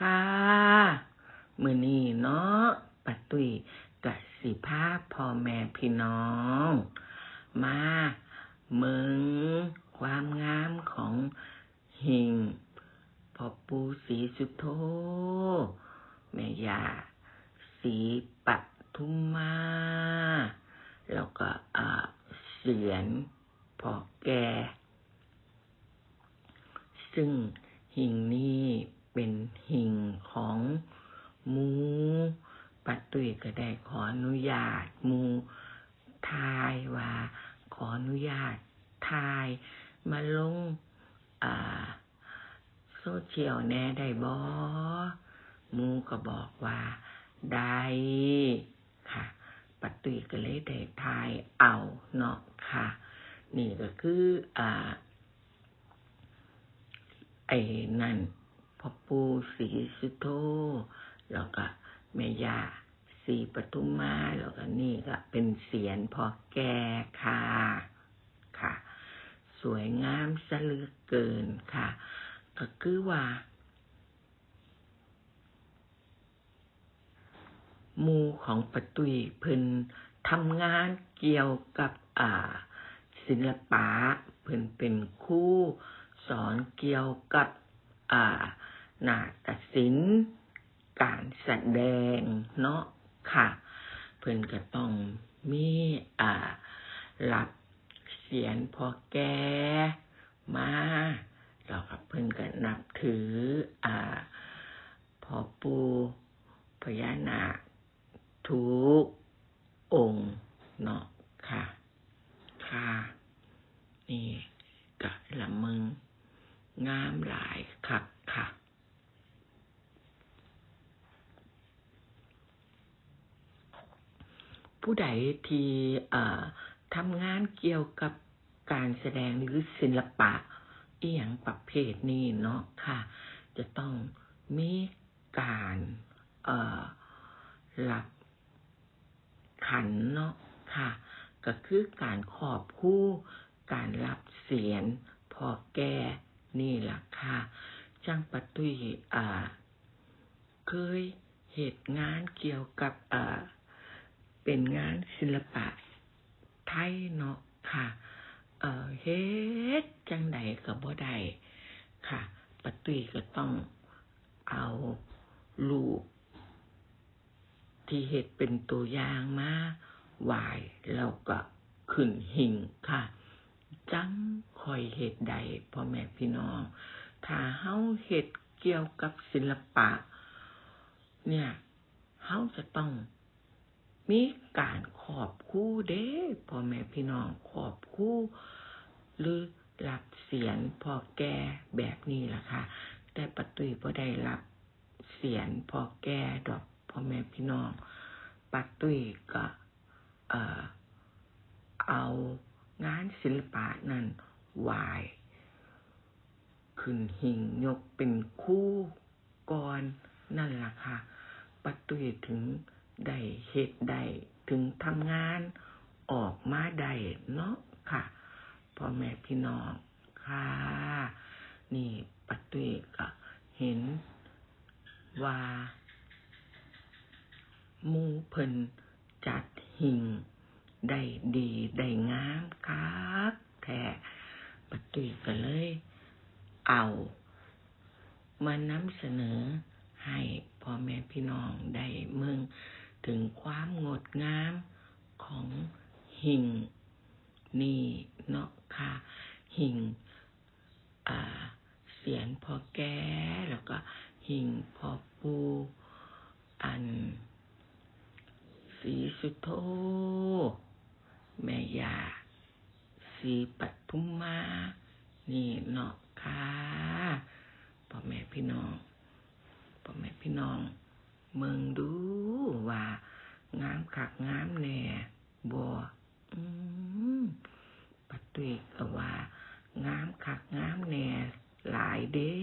ค่ะ มือนี้เนาะปัดตุยกะสิภาพพ่อแม่พี่น้อง มาเมืองความงามของหิงพ่อปูสีสุโธแม่ยาสีปัทุมมา แล้วก็เสียนพ่อแก่ ซึ่งหิงนี้ เป็นหิ่งของมูปัดตุยก็ได้ขออนุญาตมูทายว่า ขออนุญาตทายมาลงอ่าโซเชียลแน่ได้บ่หมูก็บอกว่า ได้ค่ะ ปัดตุยก็เลยได้ทายเอาเนาะค่ะ นี่ก็คืออ่าไอ้นั่น พ่อปูสีสุโธแล้วก็แม่ยาสีปทุมมาแล้วก็นี่ก็เป็นเสียนพ่อแก่ค่ะค่ะ สวยงามสะเลือเกินค่ะ ก็คือว่าหมูของปะตุยเพิ่นทำงานเกี่ยวกับอ่าศิลปะเพิ่นเป็นครูสอนเกี่ยวกับอ่า นาฏศิลป์การแสดงเนาะค่ะ เพิ่อนก็ต้องมีอ่ารับเสียนพอแกมาแล้วก็เพิ่อนก็นับถืออ่าพอปูพญานาคทุกองค์เนาะค่ะ ค่ะ นี่กะละมึง งามหลายคักค่ะ ผู้ใดที่ทำงานเกี่ยวกับการแสดงหรือศิลปะอีหยังประเภทนี้เนาะค่ะ จะต้องมีการเอ่อรับขันเนาะค่ะ ก็คือการขอบคู่การรับเสียงพอแก่นี่ล่ะค่ะ จังปะตุยอ่า เคยเหตุงานเกี่ยวกับอ่า เป็นงานศิลปะไทยเนาะค่ะ เอ่อเฮ็ดจังใดก็บ่ได้ค่ะปะตุยก็ต้องเอารูปที่เฮ็ดเป็นตัวอย่างมาวายแล้วก็ขึ้นหิ่งค่ะ จังคอยเฮ็ดใดพ่อแม่พี่น้อง ถ้าเฮาเฮ็ดเกี่ยวกับศิลปะ เนี่ยเฮาจะต้อง มีการขอบคู่เด้พ่อแม่พี่น้องขอบคู่หรือรับเสียงพอแก่แบบนี้ล่ะค่ะ แต่ปะตุยบ่ได้รับเสียงพอแก่ดอกพ่อแม่พี่น้องปะตุยก็เอ่อเอางานศิลปะนั่นวายขึ้นหิ่งยกเป็นคู่ก่อนนั่นล่ะค่ะปะตุยถึง ได้เฮ็ดได้ถึงทำงานออกมาได้เนาะค่ะพ่อแม่พี่น้องค่ะ นี่ปัตตุยก็เห็นว่าหมูเพิ่นจัดหิ่งได้ดีได้งามครับแท้ปัตตุยก็เลย เอามานำเสนอให้พ่อแม่พี่น้องได้เมือง ถึงความงดงามของหิ่งนี่เนาะค่ะ หิ่งเสียนพอแก้แล้วก็หิ่งพอปูอัน สีสุโธแม่ยาสีปัทุมมา นี่เนาะค่ะพ่อแม่พี่น้องพ่อแม่พี่น้อง เมืองดูว่างามขักงามแน่บ่อืมปัดตุยก็ว่างามขักงามแน่หลายเด้